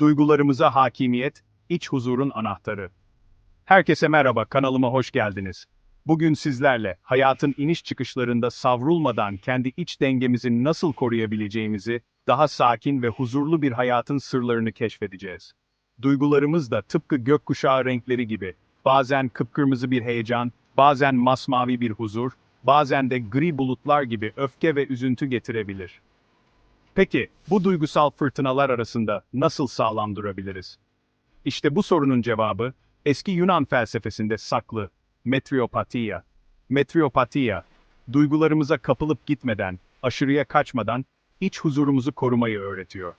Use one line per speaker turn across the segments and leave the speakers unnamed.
Duygularımıza hakimiyet, iç huzurun anahtarı. Herkese merhaba, kanalıma hoş geldiniz. Bugün sizlerle hayatın iniş çıkışlarında savrulmadan kendi iç dengemizi nasıl koruyabileceğimizi, daha sakin ve huzurlu bir hayatın sırlarını keşfedeceğiz. Duygularımız da tıpkı gökkuşağı renkleri gibi, bazen kıpkırmızı bir heyecan, bazen masmavi bir huzur, bazen de gri bulutlar gibi öfke ve üzüntü getirebilir. Peki, bu duygusal fırtınalar arasında nasıl sağlam durabiliriz? İşte bu sorunun cevabı, eski Yunan felsefesinde saklı, metriopatiya. Metriopatiya, duygularımıza kapılıp gitmeden, aşırıya kaçmadan, iç huzurumuzu korumayı öğretiyor.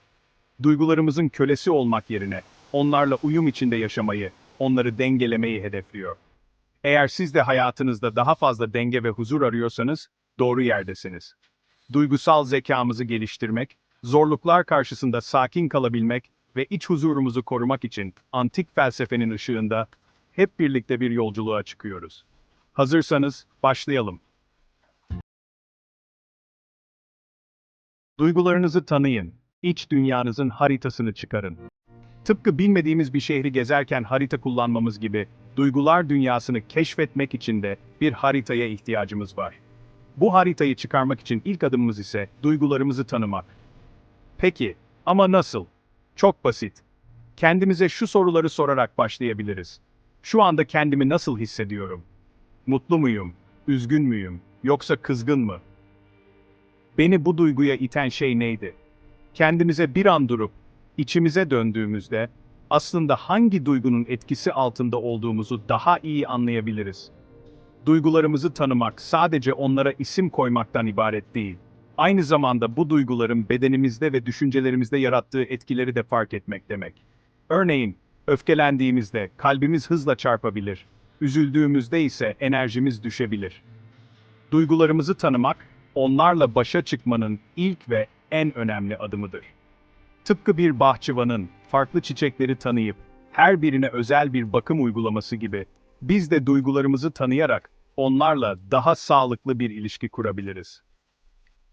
Duygularımızın kölesi olmak yerine, onlarla uyum içinde yaşamayı, onları dengelemeyi hedefliyor. Eğer siz de hayatınızda daha fazla denge ve huzur arıyorsanız, doğru yerdesiniz. Duygusal zekamızı geliştirmek, zorluklar karşısında sakin kalabilmek ve iç huzurumuzu korumak için antik felsefenin ışığında hep birlikte bir yolculuğa çıkıyoruz. Hazırsanız başlayalım. Duygularınızı tanıyın. İç dünyanızın haritasını çıkarın. Tıpkı bilmediğimiz bir şehri gezerken harita kullanmamız gibi, duygular dünyasını keşfetmek için de bir haritaya ihtiyacımız var. Bu haritayı çıkarmak için ilk adımımız ise duygularımızı tanımak. Peki, ama nasıl? Çok basit. Kendimize şu soruları sorarak başlayabiliriz. Şu anda kendimi nasıl hissediyorum? Mutlu muyum? Üzgün müyüm? Yoksa kızgın mı? Beni bu duyguya iten şey neydi? Kendimize bir an durup, içimize döndüğümüzde, aslında hangi duygunun etkisi altında olduğumuzu daha iyi anlayabiliriz. Duygularımızı tanımak sadece onlara isim koymaktan ibaret değil. Aynı zamanda bu duyguların bedenimizde ve düşüncelerimizde yarattığı etkileri de fark etmek demek. Örneğin, öfkelendiğimizde kalbimiz hızla çarpabilir, üzüldüğümüzde ise enerjimiz düşebilir. Duygularımızı tanımak, onlarla başa çıkmanın ilk ve en önemli adımıdır. Tıpkı bir bahçıvanın farklı çiçekleri tanıyıp her birine özel bir bakım uygulaması gibi biz de duygularımızı tanıyarak onlarla daha sağlıklı bir ilişki kurabiliriz.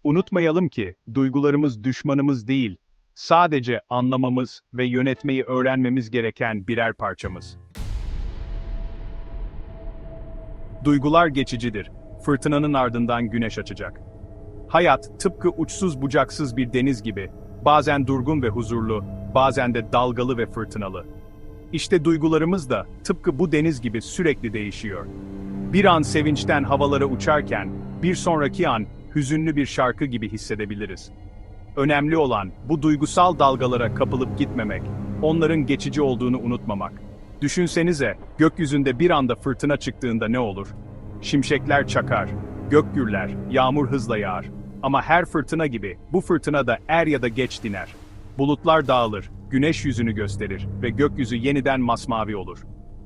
Unutmayalım ki duygularımız düşmanımız değil, sadece anlamamız ve yönetmeyi öğrenmemiz gereken birer parçamız. Duygular geçicidir. Fırtınanın ardından güneş açacak. Hayat tıpkı uçsuz bucaksız bir deniz gibi, bazen durgun ve huzurlu, bazen de dalgalı ve fırtınalı. İşte duygularımız da tıpkı bu deniz gibi sürekli değişiyor. Bir an sevinçten havalara uçarken, bir sonraki an hüzünlü bir şarkı gibi hissedebiliriz. Önemli olan bu duygusal dalgalara kapılıp gitmemek, onların geçici olduğunu unutmamak. Düşünsenize, gökyüzünde bir anda fırtına çıktığında ne olur? Şimşekler çakar, gök gürler, yağmur hızla yağar. Ama her fırtına gibi bu fırtına da er ya da geç diner. Bulutlar dağılır, güneş yüzünü gösterir ve gökyüzü yeniden masmavi olur.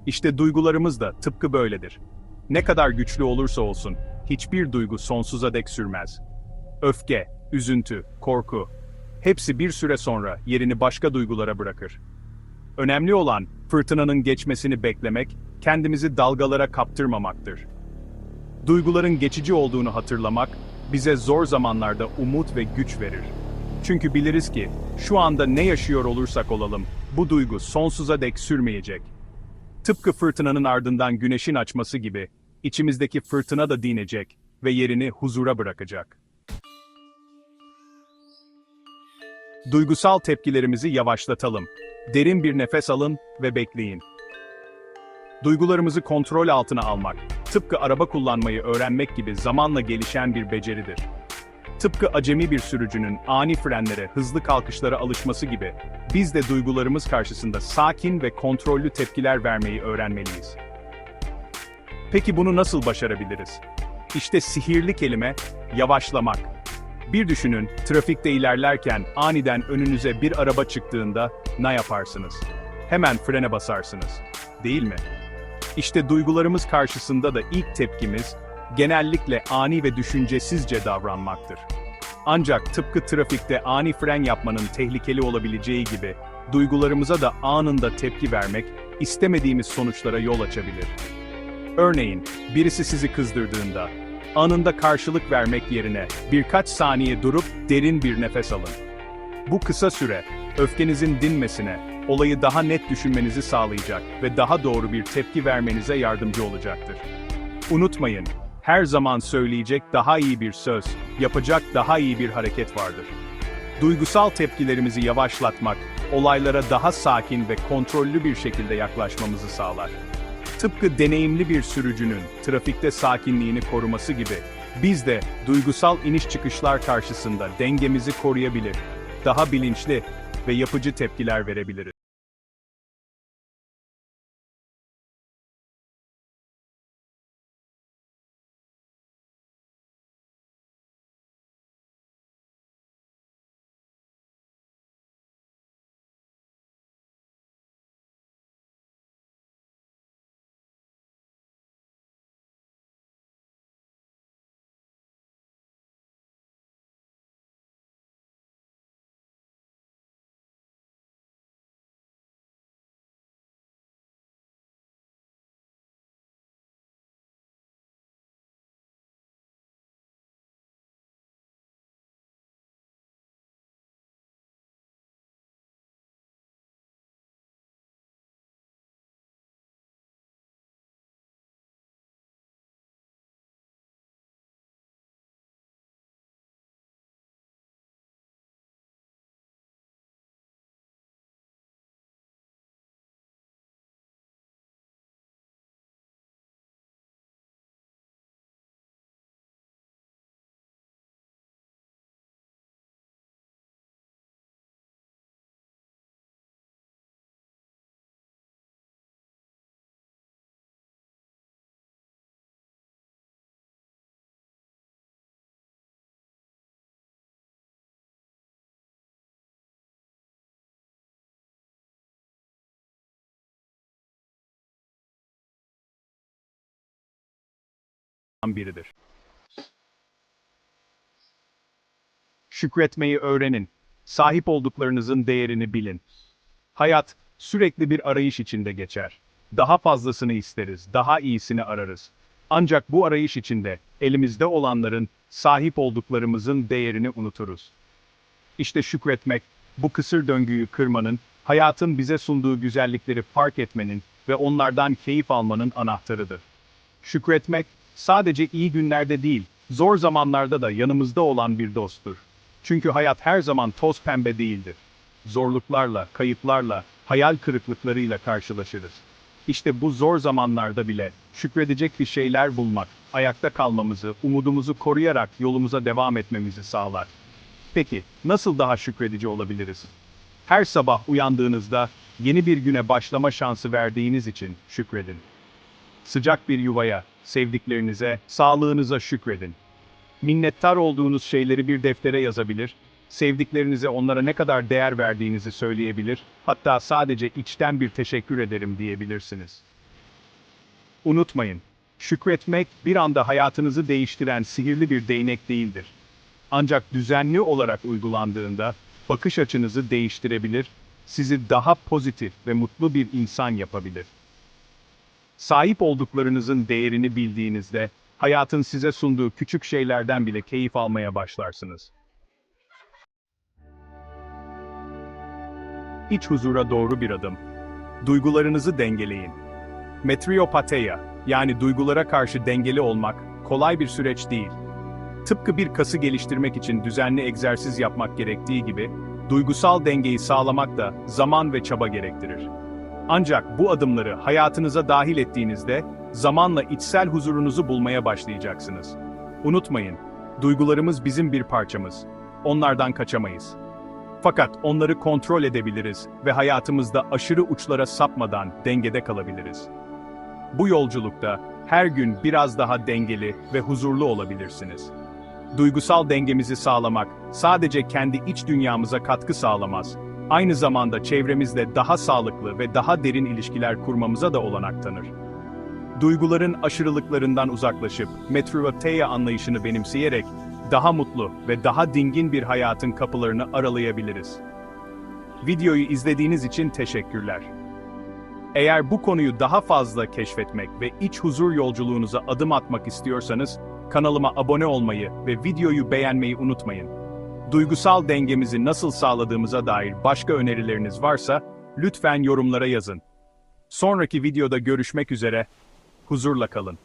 İşte duygularımız da tıpkı böyledir. Ne kadar güçlü olursa olsun, hiçbir duygu sonsuza dek sürmez. Öfke, üzüntü, korku, hepsi bir süre sonra yerini başka duygulara bırakır. Önemli olan fırtınanın geçmesini beklemek, kendimizi dalgalara kaptırmamaktır. Duyguların geçici olduğunu hatırlamak, bize zor zamanlarda umut ve güç verir. Çünkü biliriz ki, şu anda ne yaşıyor olursak olalım, bu duygu sonsuza dek sürmeyecek. Tıpkı fırtınanın ardından güneşin açması gibi, içimizdeki fırtına da dinecek ve yerini huzura bırakacak. Duygusal tepkilerimizi yavaşlatalım. Derin bir nefes alın ve bekleyin. Duygularımızı kontrol altına almak, tıpkı araba kullanmayı öğrenmek gibi zamanla gelişen bir beceridir. Tıpkı acemi bir sürücünün ani frenlere, hızlı kalkışlara alışması gibi, biz de duygularımız karşısında sakin ve kontrollü tepkiler vermeyi öğrenmeliyiz. Peki bunu nasıl başarabiliriz? İşte sihirli kelime, yavaşlamak. Bir düşünün, trafikte ilerlerken aniden önünüze bir araba çıktığında ne yaparsınız? Hemen frene basarsınız. Değil mi? İşte duygularımız karşısında da ilk tepkimiz, genellikle ani ve düşüncesizce davranmaktır. Ancak tıpkı trafikte ani fren yapmanın tehlikeli olabileceği gibi, duygularımıza da anında tepki vermek, istemediğimiz sonuçlara yol açabilir. Örneğin, birisi sizi kızdırdığında, anında karşılık vermek yerine birkaç saniye durup derin bir nefes alın. Bu kısa süre, öfkenizin dinmesine olayı daha net düşünmenizi sağlayacak ve daha doğru bir tepki vermenize yardımcı olacaktır. Unutmayın, her zaman söyleyecek daha iyi bir söz, yapacak daha iyi bir hareket vardır. Duygusal tepkilerimizi yavaşlatmak, olaylara daha sakin ve kontrollü bir şekilde yaklaşmamızı sağlar. Tıpkı deneyimli bir sürücünün trafikte sakinliğini koruması gibi, biz de duygusal iniş çıkışlar karşısında dengemizi koruyabilir, daha bilinçli ve yapıcı tepkiler verebiliriz. Biridir. Şükretmeyi öğrenin. Sahip olduklarınızın değerini bilin. Hayat sürekli bir arayış içinde geçer. Daha fazlasını isteriz, daha iyisini ararız. Ancak bu arayış içinde elimizde olanların sahip olduklarımızın değerini unuturuz. İşte şükretmek, bu kısır döngüyü kırmanın, hayatın bize sunduğu güzellikleri fark etmenin ve onlardan keyif almanın anahtarıdır. Şükretmek, sadece iyi günlerde değil, zor zamanlarda da yanımızda olan bir dosttur. Çünkü hayat her zaman toz pembe değildir. Zorluklarla, kayıplarla, hayal kırıklıklarıyla karşılaşırız. İşte bu zor zamanlarda bile şükredecek bir şeyler bulmak, ayakta kalmamızı, umudumuzu koruyarak yolumuza devam etmemizi sağlar. Peki, nasıl daha şükredici olabiliriz? Her sabah uyandığınızda yeni bir güne başlama şansı verdiğiniz için şükredin. Sıcak bir yuvaya, sevdiklerinize, sağlığınıza şükredin. Minnettar olduğunuz şeyleri bir deftere yazabilir, sevdiklerinize onlara ne kadar değer verdiğinizi söyleyebilir, hatta sadece içten bir teşekkür ederim diyebilirsiniz. Unutmayın, şükretmek bir anda hayatınızı değiştiren sihirli bir değnek değildir. Ancak düzenli olarak uygulandığında bakış açınızı değiştirebilir, sizi daha pozitif ve mutlu bir insan yapabilir. Sahip olduklarınızın değerini bildiğinizde, hayatın size sunduğu küçük şeylerden bile keyif almaya başlarsınız. İç huzura doğru bir adım. Duygularınızı dengeleyin. Metriopateia, yani duygulara karşı dengeli olmak, kolay bir süreç değil. Tıpkı bir kası geliştirmek için düzenli egzersiz yapmak gerektiği gibi, duygusal dengeyi sağlamak da zaman ve çaba gerektirir. Ancak bu adımları hayatınıza dahil ettiğinizde, zamanla içsel huzurunuzu bulmaya başlayacaksınız. Unutmayın, duygularımız bizim bir parçamız. Onlardan kaçamayız. Fakat onları kontrol edebiliriz ve hayatımızda aşırı uçlara sapmadan dengede kalabiliriz. Bu yolculukta her gün biraz daha dengeli ve huzurlu olabilirsiniz. Duygusal dengemizi sağlamak sadece kendi iç dünyamıza katkı sağlamaz, aynı zamanda çevremizle daha sağlıklı ve daha derin ilişkiler kurmamıza da olanak tanır. Duyguların aşırılıklarından uzaklaşıp Metroteia anlayışını benimseyerek daha mutlu ve daha dingin bir hayatın kapılarını aralayabiliriz. Videoyu izlediğiniz için teşekkürler. Eğer bu konuyu daha fazla keşfetmek ve iç huzur yolculuğunuza adım atmak istiyorsanız, kanalıma abone olmayı ve videoyu beğenmeyi unutmayın. Duygusal dengemizi nasıl sağladığımıza dair başka önerileriniz varsa, Lütfen yorumlara yazın. Sonraki videoda görüşmek üzere. Huzurla kalın.